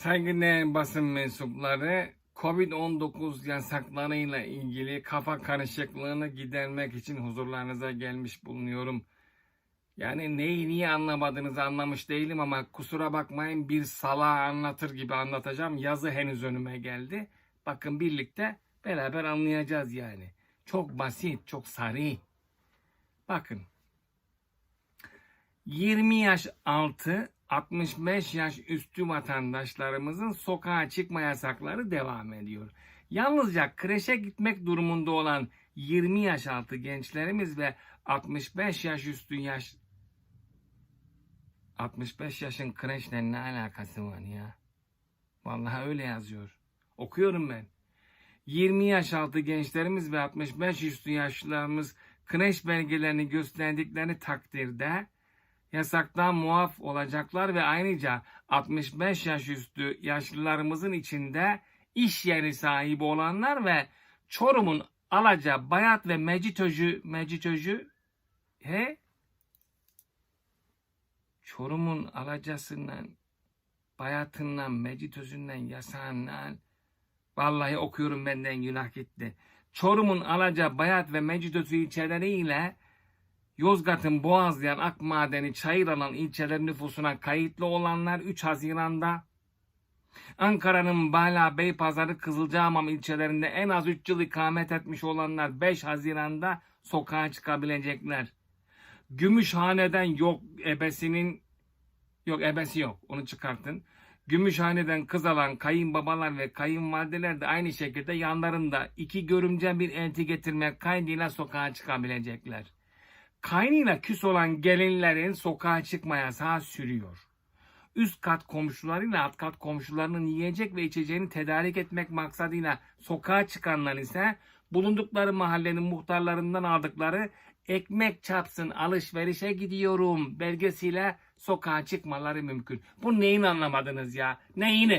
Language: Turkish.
Saygıdeğer basın mensupları Covid-19 yasaklarıyla ilgili kafa karışıklığını gidermek için huzurlarınıza gelmiş bulunuyorum. Yani neyi niye anlamadığınızı anlamış değilim ama kusura bakmayın bir salağı anlatır gibi anlatacağım. Yazı henüz önüme geldi. Bakın birlikte beraber anlayacağız yani. Çok basit, çok sarı. Bakın 20 yaş altı 65 yaş üstü vatandaşlarımızın sokağa çıkma yasakları devam ediyor. Yalnızca kreşe gitmek durumunda olan 20 yaş altı gençlerimiz ve 65 yaş üstü yaş 65 yaşın kreşle ne alakası var ya? Vallahi öyle yazıyor. Okuyorum ben. 20 yaş altı gençlerimiz ve 65 üstü yaşlılarımız kreş belgelerini gösterdikleri takdirde yasaktan muaf olacaklar ve ayrıca 65 yaş üstü yaşlılarımızın içinde iş yeri sahibi olanlar ve Çorum'un Alaca, Bayat ve Mecitözü, Mecitözü he? Çorum'un Alacasından, Bayat'ından, Mecitözü'nden, Yasağından vallahi okuyorum benden günah gitti. Çorum'un Alaca, Bayat ve Mecitözü ilçeleriyle Yozgat'ın Boğazlayan, Akmadeni, Çayıralan ilçeleri nüfusuna kayıtlı olanlar 3 Haziran'da, Ankara'nın Bala, Beypazarı, Kızılcahamam ilçelerinde en az 3 yıl ikamet etmiş olanlar 5 Haziran'da sokağa çıkabilecekler. Gümüşhane'den yok ebesinin yok ebesi yok onu çıkartın. Gümüşhane'den kız alan kayınbabalar ve kayınvalideler de aynı şekilde yanlarında iki görümce bir elti getirmek kaydıyla sokağa çıkabilecekler. Kaynıyla küs olan gelinlerin sokağa çıkma yasağı sürüyor. Üst kat komşularıyla alt kat komşularının yiyecek ve içeceğini tedarik etmek maksadıyla sokağa çıkanlar ise bulundukları mahallenin muhtarlarından aldıkları ekmek çapsın alışverişe gidiyorum belgesiyle sokağa çıkmaları mümkün. Bu neyin anlamadınız ya? Neyini?